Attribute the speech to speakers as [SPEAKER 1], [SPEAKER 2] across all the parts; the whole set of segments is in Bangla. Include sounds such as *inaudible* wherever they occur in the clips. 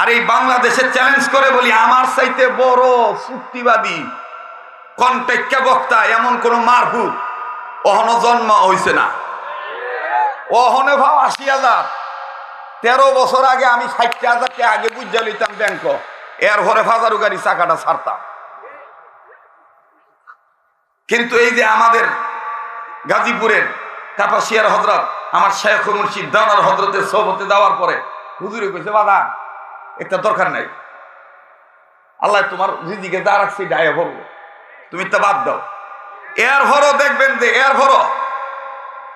[SPEAKER 1] আর এই বাংলাদেশে চ্যালেঞ্জ করে বলি, আমার চাইতে বড় চুক্তিবাদী কন্টেক্কা বক্তা, এমন কোন মারফুট অহন জন্ম হইছে না। অহনে ভাব আশি হাজার। তেরো বছর আগে আমি ষাট হাজারকে আগে বুঝা লইতাম ব্যাংক এর ঘরে ফাজারু গাড়ি চাকাটা ছাড়তাম। কিন্তু এই যে আমাদের গাজীপুরের কাপাসিয়ার হজরত আমার শেখ মুর্শিদ দানার হজরতের সবতে দেওয়ার পরে হুজুরে কইছে বাদা একটা দরকার নাই। আল্লাহ তোমার রিজিকে যা রাখছে ডায়া তুমি তা বাদ দাও। এর ভরো দেখবেন যে এর ভরো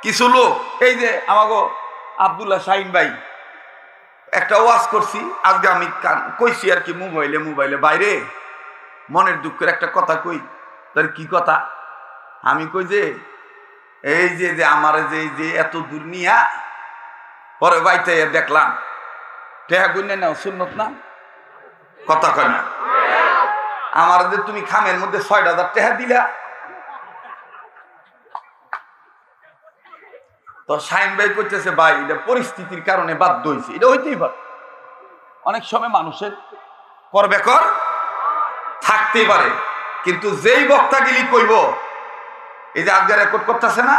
[SPEAKER 1] কিছু লোক, এই যে আমাগো আবদুল্লাহ শাহিন ভাই, একটা ওয়াজ করছি, আজকে আমি কইছি আর কি মোবাইলে মোবাইলে বাইরে। মনের দুঃখের একটা কথা কই, তার কি কথা? আমি কই যে, এই যে যে আমার যে যে এত দূর নিয়া, পরে বাইতে দেখলাম। টেহা সুন্নত না? কথা কয় না। তুমি খামের মধ্যে ছয় হাজার টেহা দিলা। তো সাইন ভাই করতেছে ভাই, এটা পরিস্থিতির কারণে বাধ্য হয়েছে এটা হইতেই পারে। অনেক সময় মানুষের কর থাকতেই পারে। কিন্তু যেই বক্তাগিলি কইব, এই যে আজকে রেকর্ড করতেছে না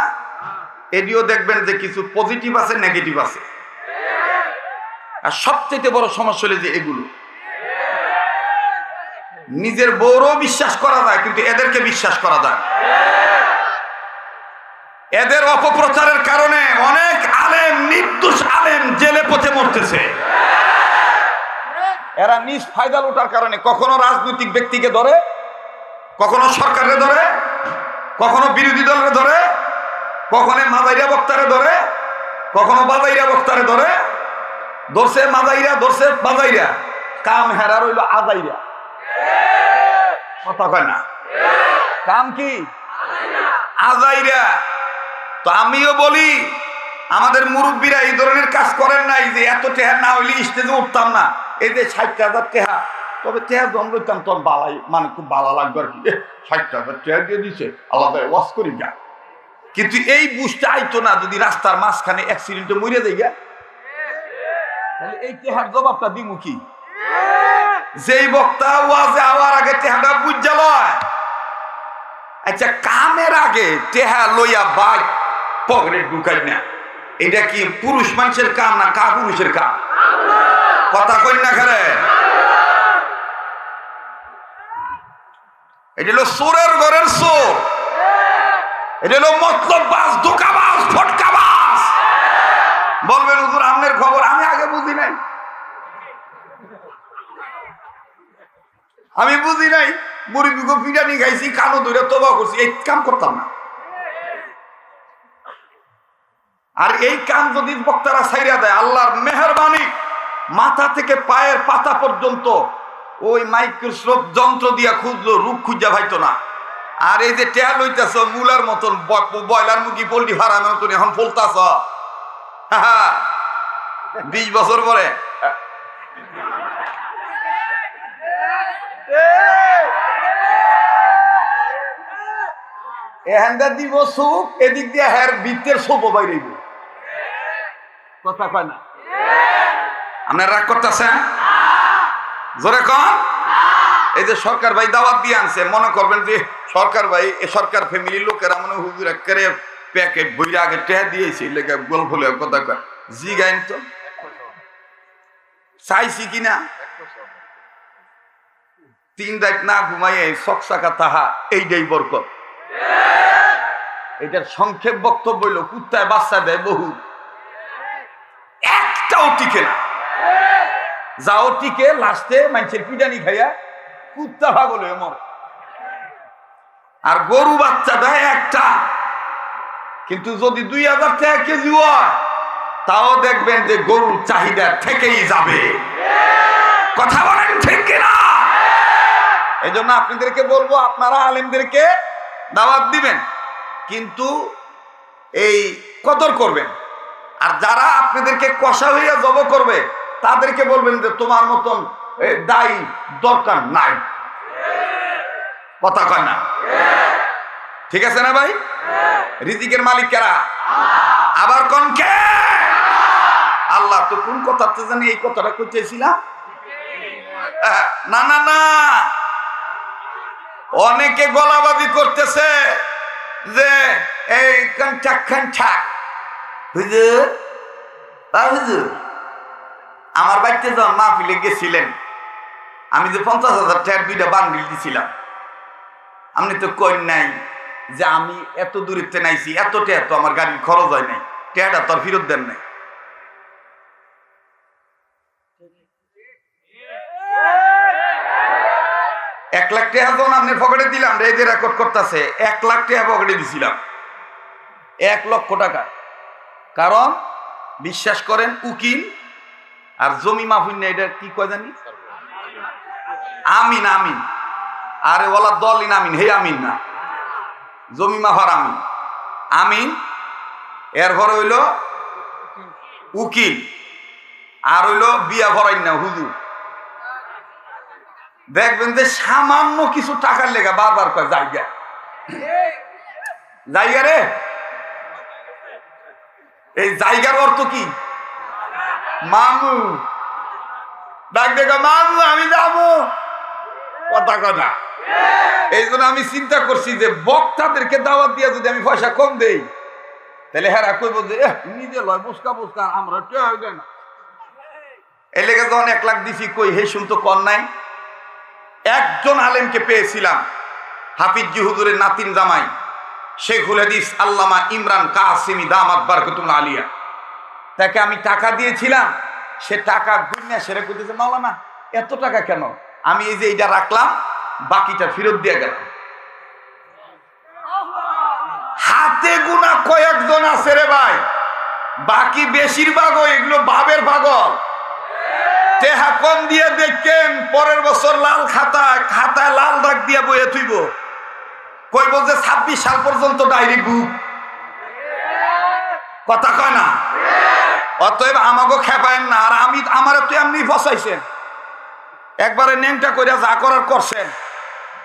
[SPEAKER 1] এটিও দেখবেন যে কিছু পজিটিভ আছে নেগেটিভ আছে। আর সবচেয়ে বড় সমস্যা হলো যে এগুলো। নিজের বউরও বিশ্বাস করা যায়, কিন্তু এদেরকে বিশ্বাস করা যায় এদের অপপ্রচারের কারণে অনেক আলেম, নির্দোষ আলেম জেলে পথে মরতেছে। এরা নিজ ফায়দা লুটার কারণে কখনো রাজনৈতিক ব্যক্তিকে ধরে, কখনো সরকারে ধরে, কখনো বিরোধী দলের ধরে, কখনো মাদাইরা বক্তারে ধরে, কখনো বাজাইরা বক্তারে ধরে ধরছে মাদাইরা ধরছে বাজাইরা। কাম হেরা রইল আদাইরা কথা কয় না? কাম কি? আজাইরা। তো আমিও বলি, আমাদের মুরব্বীরা এই ধরনের কাজ করেন নাই যে এত টেহা না হইলে স্টেজে উঠতাম না। এই যে ষাট হাজার টেহা তবে টেহা জন লইতাম তোর বালাই মানে খুব ভালো লাগবে আর কি। ষাট হাজার টেহা দিয়ে দিছে আলাদা ওয়াশ করি যা। কিন্তু এই বুঝতে আইতো না, যদি রাস্তার মাঝখানে অ্যাক্সিডেন্টে মরে যাই তাহলে এই টেহার জবাবটা দিমু কি? যেই বক্তা ওয়াজে আওয়ার আগে টেহাটা বুঝা লয়। আচ্ছা কামের আগে লইয়া বাঘ পগরে ঢুকাই না। এটা কি পুরুষ মানুষের কাম না কা পুরুষের কাম? কথা কই না খেলে এটা হলো সোরের ঘরের সোর। এটা হলো মতলব বাস ধোকাবাস ফটকাবাস বলবেন, হুজুর আমনের খবর আমি আগে বুঝি নাই। আমি বুঝি নাই মুরগিকে পিটানি খাইছি কানো ধরে তবা করছি, এই কাম করতাম না। আর এই কাম যদি বক্তারা সাইরা দেয়, আল্লাহর মেহরবানি মাথা থেকে পায়ের পাতা পর্যন্ত ওই মাইক্রোস্কোপ যন্ত্র দিয়া খুঁজলো, রূপ খুঁজা ভাইতো না। আর এই যে টেয়া লইতেছ, মুলার মতন ব- ব্রয়লার মুরগি, পোল্ট্রি ফার্মের মতন এখন ফলতাছ। *laughs* বিশ বছর পরে। এখানটা দিব সুপ এদিক দিয়ে হ্যার বৃত্তের সোপও বাইরেব কথা কয় না? আপনার রাগ করতেছেন জোরে কন? এই যে সরকার ভাই দাওয়াত দিয়ে আনছে, মনে করবেন যে সরকার ভাই, এ সরকার ফ্যামিলির লোকেরা মনে হুজুর একেবারে প্যাকেট বইরা আগে টেহা দিয়েছে লেগে গল্প হলে কথা জি গাইন তো। চাইছি কিনা? তিন রাত না ঘুমাইয়ে সকসাকা তাহা, এইটাই বরকত। এটার সংক্ষেপ বক্তব্য হইল, কুত্তায় বাচ্চা দেয় বহু। একটাও টিকে না। যাও টিকে, লাস্টে মানুষের পিটানি খাইয়া কুত্তা ভাগল মরে। আর গরু বাচ্চা দেয় একটা। কিন্তু যদি দুই হাজার টাকা কেজি হয়, তাও দেখবেন যে গরুর চাহিদা থেকেই যাবে। কথা বলেন ঠিক কিনা? এই জন্য আপনাদেরকে বলব, আপনারা আলেমদেরকে দাওয়াত দিবেন, কিন্তু এই কদর করবেন। আর যারা আপনাদেরকে কষা হইয়া জব করবে, তাদেরকে বলবেন যে তোমার মতন দায়ী দরকার নাই। কথা কয় না? ঠিক আছে না ভাই? রিজিকের মালিক কারা? আবার কোন কে? আল্লাহ তো কোন কথাতে জানি এই কথাটা কইতেছিলাম আহ, না না না। অনেকে গলাবাজি করতেছে যে এই কাঞ্চাক খাঞ্চাক হুজুর হুজুর আমার বাড়িতে যখন মাহফিলে গেছিলেন আমি যে পঞ্চাশ হাজার টাকার দুইটা বান্ডিল দিছিলাম। আপনি তো কই নাই। যে আমি এত দূরত্বে নাইছি, এত টেয়া তো আমার গাড়ির খরচ হয় নাই। টেয়াটা তো আর ফেরত দেন নাই। এক লাখ টাকা যখন আপনি পকেটে দিলাম রে যে রেকর্ড করতেছে, এক লাখ টাকা পকেটে দিছিলাম। এক লক্ষ টাকা। কারণ, বিশ্বাস করেন, উকিল আর জমি মাফিন না এটা কি কয় জানি? আমিন আমিন। আরে ওলা দলিন আমিন হে আমিন না। জমি মাফার আমিন। আমিন। এরপর হইল উকিল। আর হইল বিয়া ভরাই না, হুজুর। দেখবেন যে সামান্য কিছু টাকার লেগা বারবার কয়, জায়গা। জায়গা রে। এই জায়গার অর্থ কি? মামু ডাক দেখো মামু আমি যাব। কথা কথা এই জন্য আমি চিন্তা করছি যে বক্তাদেরকে দাওয়াত দিয়ে যদি আমি পয়সা কম দেই তাহলে হেরা কইব যে "এহ, নিজে লয় বুসকা বুসকা আমরা না এই লেগে যখন এক লাখ দিছি কই হে শুনতো কর নাই। একজন আলেমকে পেয়েছিলাম হাফিজ হুজুরের নাতিন জামাই। শেখুল হাদিস আল্লামা ইমরান কাসিমি দামাত বারকতুল আলিয়া। তাকে আমি টাকা দিয়েছিলাম সে টাকা গুনিয়া সেরে করতেছে মাওলানা এত টাকা কেন? আমি এই যে এইটা রাখলাম বাকিটা ফেরত দিয়ে গেলাম। হাতে গুনা কয়েকজন আছে রে ভাই। বাকি বেশিরভাগ এগুলো বাবের পাগল। পরের বছর লাল খাতা খাতায় লাল দাগ দিয়ে বইয়ে তুইব কইব যে ছাব্বিশ সাল পর্যন্ত ডায়েরি বুক। কথা কয় না? অতএব আমাকে খেপায়েন না। আর আমি আমার তো এমনি ফসাইছেন। একবারে নেংটা কইরা যা করার করছেন।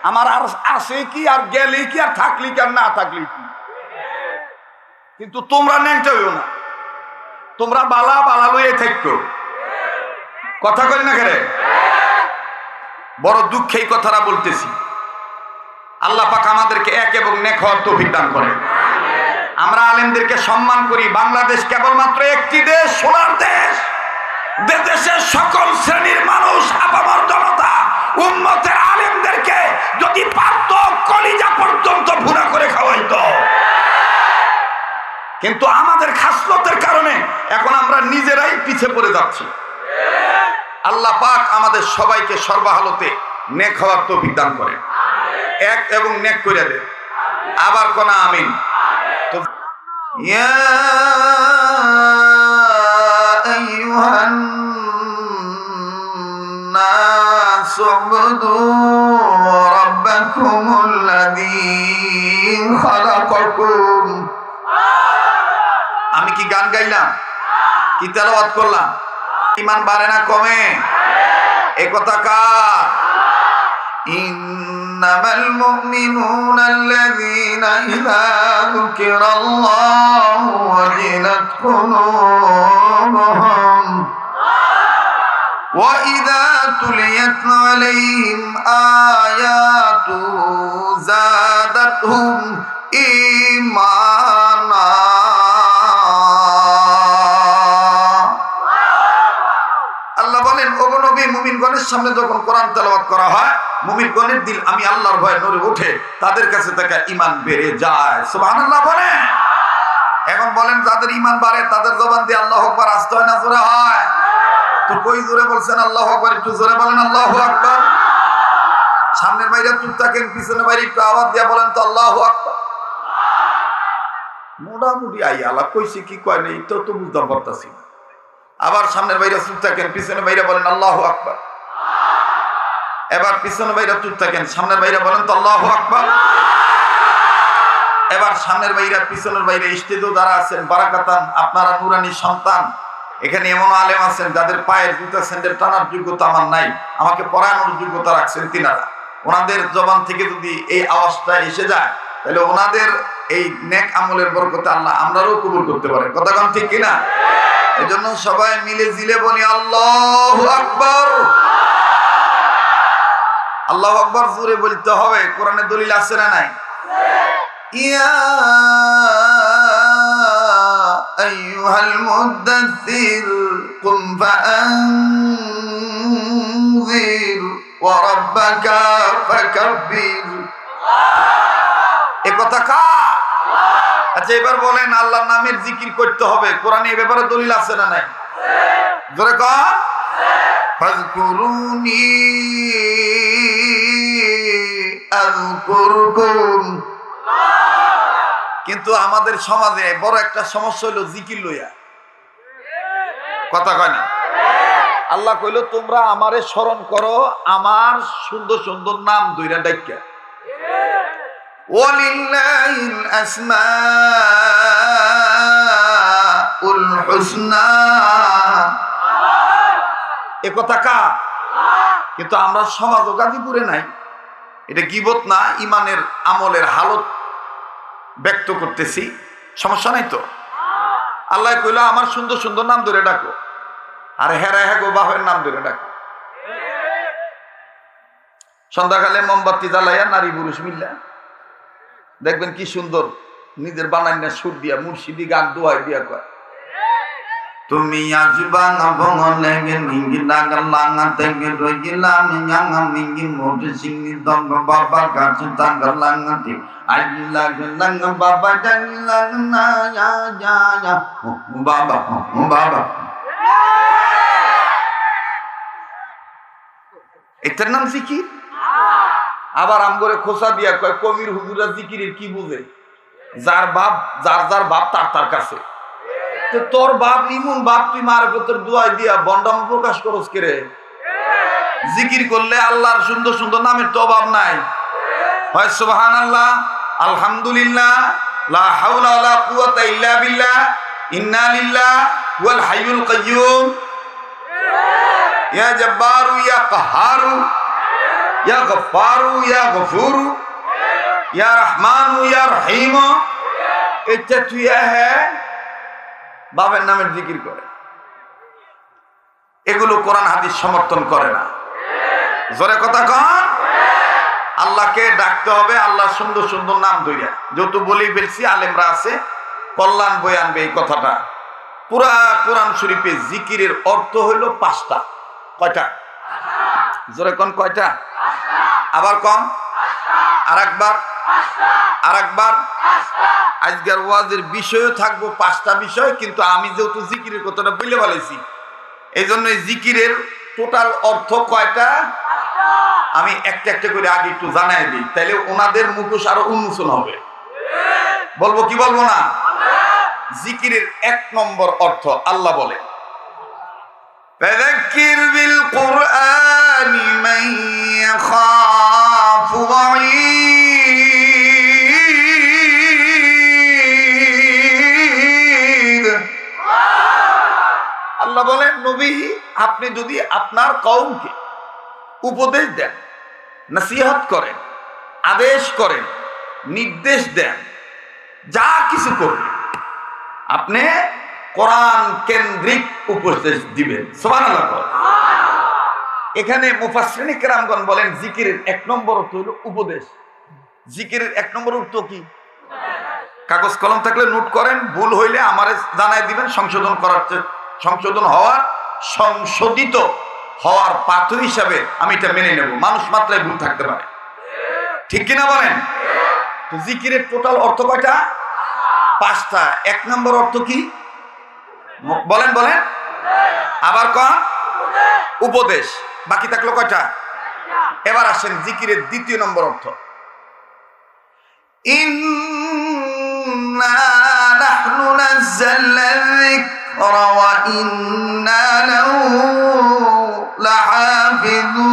[SPEAKER 1] আমার আর আছে কি আর গেলেই কি আর থাকলি কি আর না থাকলি কি? কিন্তু তোমরা নেংটা হইও না। তোমরা বালা বালা লইয়ে থাকতো। কথা কই না কেরে বড় দুঃখে এই কথাটা বলতেছি। আল্লাহ পাক আমাদেরকে এক এবং নেক হওয়ার তৌফিক দান করেন। আমরা আলেমদেরকে সম্মান করি। বাংলাদেশ কেবলমাত্র একটি দেশ, সোনার দেশ। দেশের সকল শ্রেণির মানুষ, আপামর জনতা উন্মতের আলেমদেরকে যদি পারত, কলিজা পর্যন্ত ভুনা করে খাওয়াইতো। কিন্তু আমাদের খাসলতের কারণে এখন আমরা নিজেরাই পিছে পড়ে যাচ্ছি। আল্লাহ পাক আমাদের সবাইকে সর্বাহালতে নেক হওয়ার তৌফিক দান করে এক এবং নেক করে দেন। আবার কোনা আমিন। তো ইয়া আমি কি গান গাইলাম? কি তেলাওয়াত করলাম? ইমান বাড়ে না কমে? এ কথা কার? إنما المؤمنون الذين إذا ذكر الله وجلت قلوبهم وإذا تليت عليهم آياته زادتهم إيمانا আল্লাহ বলেন ওগো নবী মুমিনগণের সামনে যখন কোরআন তেলাওয়াত করা হয় মুমিনগণের দিল আমি আল্লাহর ভয়ে নড়ে ওঠে তাদের কাছে তাকে ইমান বেড়ে যায়। সুবহানাল্লাহ বলেন। এখন বলেন, যাদের ইমান বাড়ে, তাদের জবান দিয়ে আল্লাহ আকবার আসতে না, জোরে হয়? তো কই জোরে বলছেন? আল্লাহ আকবার, একটু জোরে বলেন, আল্লাহ আকবার। সামনের বাইরে চুপ থাকেন, পিছনের বাইরে একটু আওয়াজ দিয়ে বলেন তো, আল্লাহ আকবার। মোটামুটি আই আল্লাহ কইছে কি কয় নেই তো তো বুঝতে পারতাছি। আবার সামনের বাইরে চুপ থাকেন, পিছনের বাইরে বলেন, আল্লাহ আকবার। এবার পিছনের বাইরে চুপ থাকেন, সামনের বাইরে বলেন তো আল্লাহ আকবার। এবার সামনের বাইরে, পিছনের বাইরে স্টেজও যারা আছেন, বারাকাতান, আপনারা নুরানি সন্তান। এখানে এমন আলেম আছেন, যাদের পায়ের জুতা স্যান্ডেল টানার যোগ্যতা আমার নাই। আমাকে পড়ানোর যোগ্যতা রাখছেন তিনারা। ওনাদের জবান থেকে যদি এই আওয়াজটা এসে যায়, তাহলে ওনাদের এই নেক আমলের বরকতে আল্লাহ আমরাও কবুল করতে পারে। কথা কন ঠিক কিনা? এই জন্য সবাই মিলে জিলে বলি, আল্লাহ আকবর। আল্লাহ আকবর জোরে বলতে হবে, কোরআনে দলিল আছে না নাই? ইয়া আইয়ুহাল মুদাথথির কুম কা? আচ্ছা এবার বলেন, আল্লাহর নামের জিকির করতে হবে, কোরআনে এ ব্যাপারে দলিল আছে না নাই? জোরে কর ফাজকুরুনি আযকুরকুম কিন্তু আমাদের সমাজে বড় একটা সমস্যা হলো জিকির লইয়া। কথা কয় না? আল্লাহ কইল, তোমরা আমারে স্মরণ করো, আমার সুন্দর সুন্দর নাম আসমাউল হুসনা। এ কথা কা কিন্তু আমরা সমাজ ও গাজীপুরে নাই। এটা গিবত না ইমানের আমলের হালত ব্যক্ত করতেছি। সমস্যা নাই তো? আল্লাহ কইল, আমার সুন্দর সুন্দর নাম ধরে ডাকো। আর হেরা হ্যাগো বাহের নাম ধরে ডাকো। সন্ধ্যাকালে মোমবাতি জ্বালাইয়া নারী পুরুষ মিল্লা। দেখবেন কি সুন্দর, নিজের বানান্না সুর দিয়া, মুর্শিদি গান দোয়াই দিয়া কয়। তুমি আজবাং বঙলে নিঙ্গি ডাগা লাঙা থেকে রইলাম ইয়াঙা মিঙ্গি মোটে সিঙ্গি দঙ্গ বাবা কাছে তাঙ্গা লাঙা তে আইলি লাগে লাঙা বাবা ডাঙ্গি লাঙা না ইয়া ইয়া ইয়া বাবা বাবা। এটার নাম জিকির আবার আম করে খোসা দিয়া কয়, কবির হুজুরা জিকিরের কি বুঝে? যার বাপ, যার যার বাপ তার তার কাছে। তো তোর বাপ ইমন বাপ তুই মার তোর দুয়াই দিয়া বন্ডাম প্রকাশ করস কেরে জিকির করলে আল্লাহর সুন্দর সুন্দর নামের তো অভাব নাই। হয় সুবহান আল্লাহ আলহামদুলিল্লাহ, লা হাওলা ওয়ালা কুওয়াতা ইল্লা বিল্লাহ, ইন্না লিল্লাহ ওয়াল হাইয়ুল কাইয়্যুম ইয়া জব্বারু, ইয়া কাহারু, ইয়া গফারু ইয়া গফুরু, ইয়া রহমানু, ইয়া রহিম। এটা তুই হ্যাঁ বাবের নামের জিকির করে। এগুলো কোরআন হাদিস সমর্থন করে না। জোরে কথা কন। আল্লাহকে ডাকতে হবে, আল্লাহ সুন্দর সুন্দর নাম ধরিয়া যেহেতু বলি ফেলছি, আলেমরা আছে, কল্যাণ বই আনবে এই কথাটা। পুরা কোরআন শরীফে জিকিরের অর্থ হইল পাঁচটা। কয়টা? জোরে কন, কয়টা? আবার কম আর একবার আর একবার আজকের ওয়াজের বিষয়ও থাকবো পাঁচটা বিষয় কিন্তু আমি যেহেতু জিকিরের কথাটা বলে বলেছি এই জন্য এই জিকিরের টোটাল অর্থ কয়টা আমি একটা একটা করে আগে একটু জানাই দিই তাহলে ওনাদের মুখোশ আরো উন্মোচন হবে বলবো কি বলবো না জিকিরের এক নম্বর অর্থ আল্লাহ বলে فذكر بالقرآن من يخاف وعيد আপনি যদি আপনার কৌমকে উপদেশ দেন, নসিহত করেন, আদেশ করেন, নির্দেশ দেন, যা কিছু করবেন, আপনি কোরআন কেন্দ্রিক উপদেশ দিবেন। সোমান এখানে মুফাসরিনী কেরামগণ বলেন, জিকিরের এক নম্বর অর্থ হলো উপদেশ। জিকিরের এক নম্বর অর্থ কি? কাগজ কলম থাকলে নোট করেন, ভুল হইলে আমারে জানাই দিবেন, সংশোধন করার সংশোধন হওয়ার সংশোধিত হওয়ার পাথর হিসাবে আমি এটা মেনে নেব। মানুষ মাত্রায় ভুল থাকতে পারে। ঠিক কিনা বলেন? জিকিরের টোটাল অর্থ কয়টা? পাঁচটা। এক নম্বর অর্থ কি? বলেন বলেন। আবার কন? উপদেশ। বাকি থাকল কয়টা? এবার আসেন জিকিরের দ্বিতীয় নম্বর অর্থ। ইন্না নাহনু নাযালনা যিকরা ইন্না লাহু লাহাফিজুন।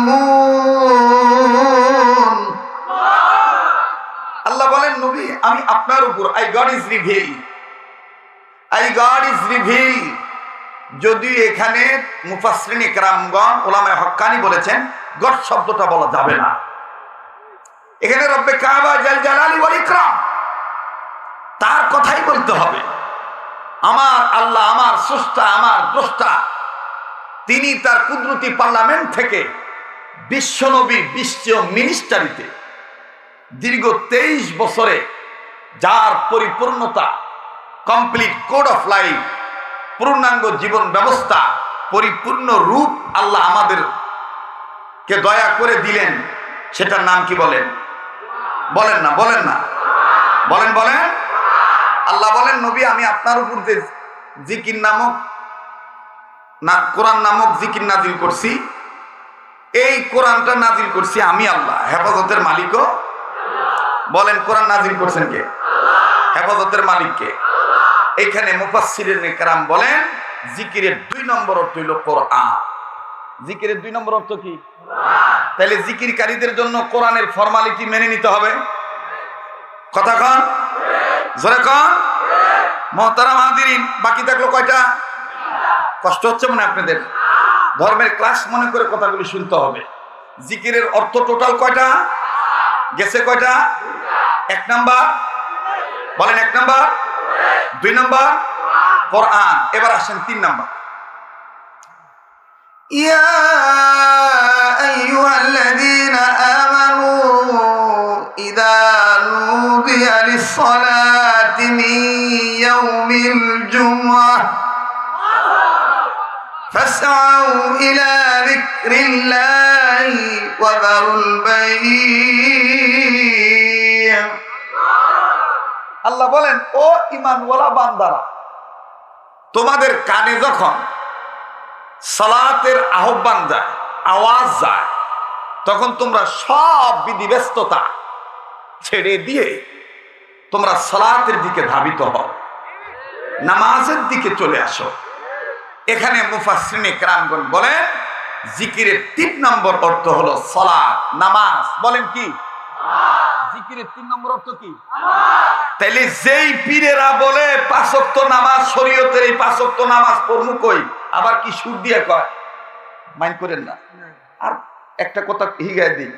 [SPEAKER 1] আল্লাহ বলেন আপনার উপর is reveal I God is reveal যদি এখানে মুফাসরিন ইকরামগণ ওলামায়ে হক্কানি বলেছেন গড শব্দটা বলা যাবে না। এখানে রব্বে কাবা, জাল জালালি ওয়াল ইকরাম। তার কথাই বলতে হবে। আমার আল্লাহ, আমার স্রষ্টা, আমার দ্রষ্টা। তিনি তার কুদরতি পার্লামেন্ট থেকে বিশ্বনবী বিশ্ব মিনিস্টারিতে দীর্ঘ তেইশ বছরে যার পরিপূর্ণতা, কমপ্লিট কোড অফ লাইফ, পূর্ণাঙ্গ জীবন ব্যবস্থা, পরিপূর্ণ রূপ আল্লাহ আমাদের কে দয়া করে দিলেন, সেটার নাম কি বলেন? বলেন না বলেন না। বলেন বলেন। আল্লাহ বলেন, নবী, আমি আপনার উপর যে জিকির নামক, না, কোরআন নামক জিকির নাজিল করছি, এই কোরআনটা নাজিল করছি আমি আল্লাহ। হেফাজতের মালিকও বলেন, কোরআন নাজিল করছেন কে? হেফাজতের মালিককে। এখানে মুফাসসিরিন কেরাম বলেন, জিকিরের দুই নম্বর অর্থ হইল কোরআন। জিকিরের দুই নম্বর অর্থ কি? তাহলে জিকিরকারীদের জন্য কোরআনের ফর্মালিটি মেনে নিতে হবে। কথা কন। যেরকম মহতারা মাহাদিন বাকি থাকল কয়টা? কষ্ট হচ্ছে মনে আপনাদের। ধর্মের ক্লাস মনে করে কথাগুলি শুনতে হবে। জিকিরের অর্থ টোটাল কয়টা? গেছে কয়টা? এক নাম্বার। বলেন এক নাম্বার। দুই নাম্বার। কোরআন। এবার আসেন তিন নাম্বার।
[SPEAKER 2] ইয়া আইয়ুহাল্লাযীনা আমানু إذا نودي للصلاة من يوم الجمعة فاسعوا إلى ذكر الله وذروا البيع
[SPEAKER 1] আল্লাহ বলেন ও ইমানওয়ালা বান্দারা তোমাদের কানে যখন সালাতের আহ্বান যায় আওয়াজ যায় তখন তোমরা সব বিধিব্যস্ততা ছেড়ে দিয়ে তোমরা সালাতের দিকে ধাবিত হও নামাজের দিকে চলে আসো। এখানে মুফাসরিনে ক্রামগণ বলেন জিকিরের তিন নম্বর অর্থ হলো সালাত নামাজ। বলেন কি? জিকিরের তিন নম্বর অর্থ কি? তাইলে যেই পীরেরা বলে পাঁচক্ত নামাজ শরীয়তের এই পাঁচক্ত নামাজ পড়মু কই? আবার কি সুর দিয়ে কয়? মাইন্ড করেন না। আর একটা কথা হিগায় দিই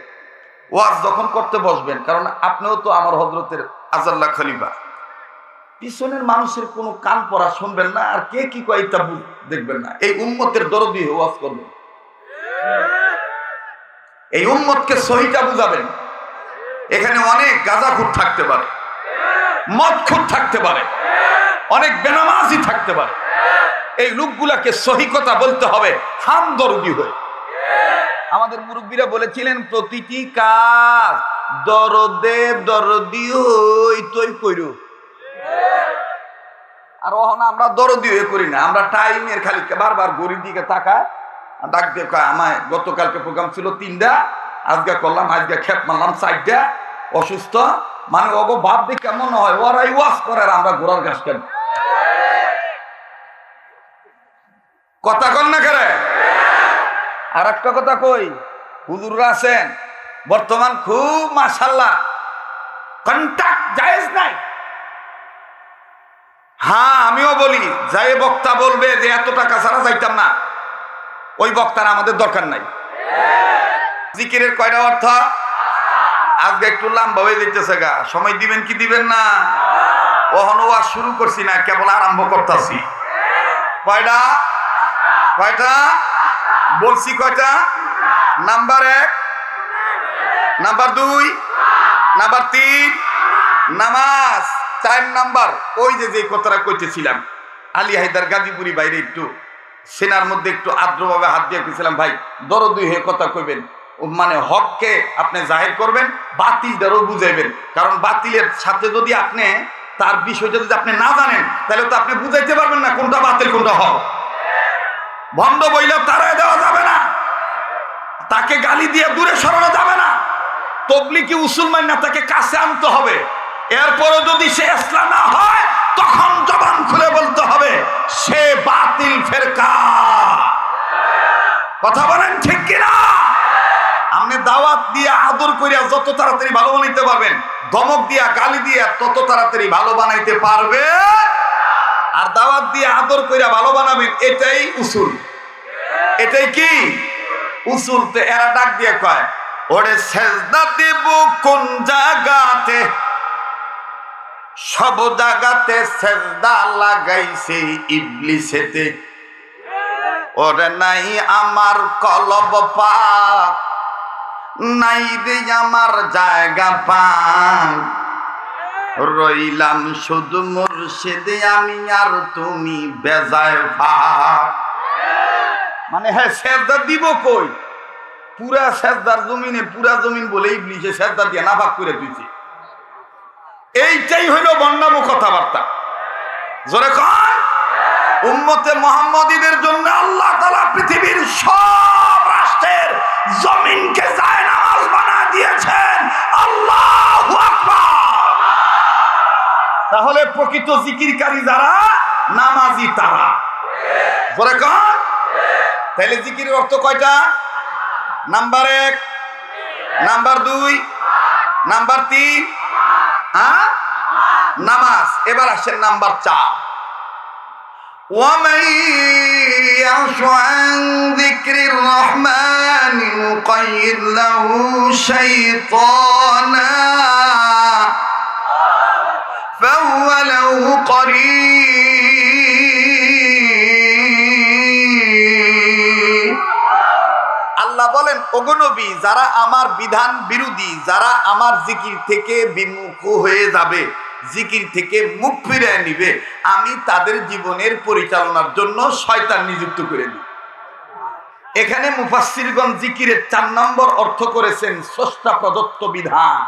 [SPEAKER 1] ওয়াজ যখন করতে বসবেন, কারণ আপনিও তো আমার হজরতের আজাল্লাহ খলিফা। পিছনের মানুষের কোনো কান পড়া শুনবেন না, আর কে কি কয় তা দেখবেন না। এই উম্মতের দরদি ওয়াজ করবেন। এই উম্মতকে সহিটা বুঝাবেন। এখানে অনেক গাঁজাখুর থাকতে পারে, মদ মদখুর থাকতে পারে, অনেক বেনামাজি থাকতে পারে। এই লোকগুলাকে সহি কথা বলতে হবে, হাম দরদি হয়ে। আমাদের মুরব্বীরা বলেছিলেন, প্রতিটি কাজ দরদে দরদি হই তৈ আর ওহন আমরা দরদি হয়ে করি না, আমরা টাইমের খালি বারবার গরিব দিকে তাকায় ডাক আমায় গতকালকে প্রোগ্রাম ছিল তিনটা, আজকে করলাম, আজকে খেপ মারলাম চারটা, অসুস্থ। মানে ওগো ভাব দিয়ে কেমন হয় ওরাই ওয়াশ করে আমরা ঘোড়ার ঘাস কেন কথা কন না করে আর একটা কথা কই? হুজুররা আছেন। বর্তমান খুব মাসাল্লাহ কন্টাক্ট জায়েজ নাই। হ্যাঁ আমিও বলি, যাই বক্তা বলবে যে এত টাকা ছাড়া যাইতাম না। ওই বক্তার আমাদের দরকার নাই। জিকিরের কয়টা অর্থ? আজকে একটু লম্বা হয়ে যেতেছে গা। সময় দিবেন কি দিবেন না? ওহন ওয়াজ শুরু করছি না, কেবল আরম্ভ করতেছি। কয়টা? কয়টা? বলছি কয়টা? নাম্বার এক, নাম্বার দুই, নাম্বার তিন, নামাজ। চার নাম্বার। ওই যে যে কথাটা কইতেছিলাম, আলী হায়দার গাজীপুরি বাইরে একটু, সেনার মধ্যে একটু আর্দ্রভাবে হাত দিয়ে কইছিলাম, ভাই, দরদুই হয়ে কথা কইবেন। মানে হককে আপনি জাহির করবেন বাতিলটারও বুঝাইবেন। কারণ বাতিলের সাথে যদি আপনি, তার বিষয়টা যদি আপনি না জানেন, তাহলে তো আপনি বুঝাইতে পারবেন না কোনটা বাতিল, কোনটা হক। ভণ্ড বইলে তারাই দেওয়া যাবে না। তাকে গালি দিয়ে দূরে সরানো যাবে না। তবলিকি উসুল মাইনা তাকে কাছে আনতে হবে? এরপরে যদি সে ইসলাম না হয়, তখন জবান খুলে বলতে হবে, সে বাতিল ফেরকা। কথা বলেন ঠিক কিনা? আপনি দাওয়াত দিয়ে আদর করিয়া যত তাড়াতাড়ি ভালো বানাইতে পারবেন ধমক দিয়া গালি দিয়া তত তাড়াতাড়ি ভালো বানাইতে পারবে। আর দাওয়াত দিয়ে আদর কইরা ভালো বানাবেন, এটাই উসুল। এটাই কি? উসুল তো এরা ডাক দিয়ে কয়, ওরে সেজদা দেব কোন জায়গাতে সব জায়গাতে সেজদা লাগাইছে ইবলিসেতে। ওরে নাই আমার কলব পাক,
[SPEAKER 2] নাই রে আমার জায়গা পান রইলাম শুধু মুর্শিদে, আমি আর তুমি বেজায় ভাব
[SPEAKER 1] মানে হ্যাঁ সেজদা দিব কই? পুরা সেজদার জমিনে, পুরা জমিন বলে ইবলিশে সেজদা দিয়ে না ভাগ করে দিয়েছে এইটাই হইল বন্যাম কথাবার্তা। জোরে কন উম্মতে মোহাম্মদীদের জন্য আল্লাহ তালা পৃথিবীর সব রাষ্ট্রের জমিনকে যায় নামাজ বানা দিয়েছেন। আল্লাহ তাহলে প্রকৃত জিকিরকারী যারা নামাজি তারা জোরে কন তাহলে জিকিরের অর্থ কয়টা নাম্বার এক নাম্বার দুই নাম্বার তিন হ্যাঁ নামাজ এবার আসেন নাম্বার চার
[SPEAKER 2] ومن يعش عن ذكر الرحمن نقيد له شيطانا
[SPEAKER 1] আল্লাহ বলেন ওগনবী যারা আমার বিধান বিরোধী, যারা আমার জিকির থেকে বিমুখ হয়ে যাবে, জিকির থেকে মুখ ফিরে নিবে, আমি তাদের জীবনের পরিচালনার জন্য শয়তান নিযুক্ত করে দিই। এখানে মুফাসসিরগণ জিকিরের চার নম্বর অর্থ করেছেন, স্রষ্টা প্রদত্ত বিধান।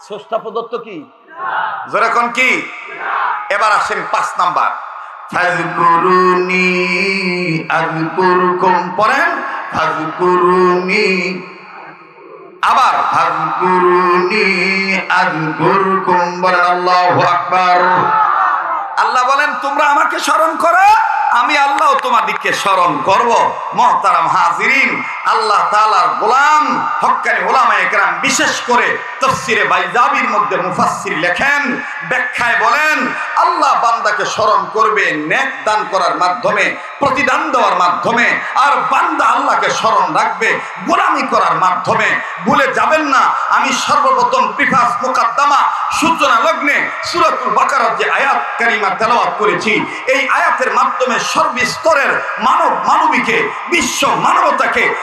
[SPEAKER 1] স্রষ্টা প্রদত্ত কি? যেরকম কি? এবার আসেন পাঁচ নাম্বার। পড়েন। আবার।
[SPEAKER 2] বলেন আল্লাহু আকবার।
[SPEAKER 1] আল্লাহ বলেন তোমরা আমাকে স্মরণ করো। আমি আল্লাহ তোমাদিকে স্মরণ করব। মহতারাম হাজিরিন, আল্লাহ তাআলার গোলাম, হক্কানি ওলামা একরাম বিশেষ করে তফসিরে বাইজাবির মধ্যে মুফাসসির লেখেন, ব্যাখ্যায় বলেন, আল্লাহ বান্দাকে স্মরণ করবে, নেক দান করার মাধ্যমে, প্রতিদান দেওয়ার মাধ্যমে, আর বান্দা আল্লাহকে স্মরণ রাখবে, গোলামি করার মাধ্যমে। ভুলে যাবেন না, আমি সর্বপ্রথম প্রিফাস মুকাদ্দামা, সূচনা লগ্নে সুরাতুল বাকারার যে আয়াত কারিমা তেলাওয়াত করেছি, এই আয়াতের মাধ্যমে সর্বস্তরের মানব মানবীকে বিশ্ব মানবতাকে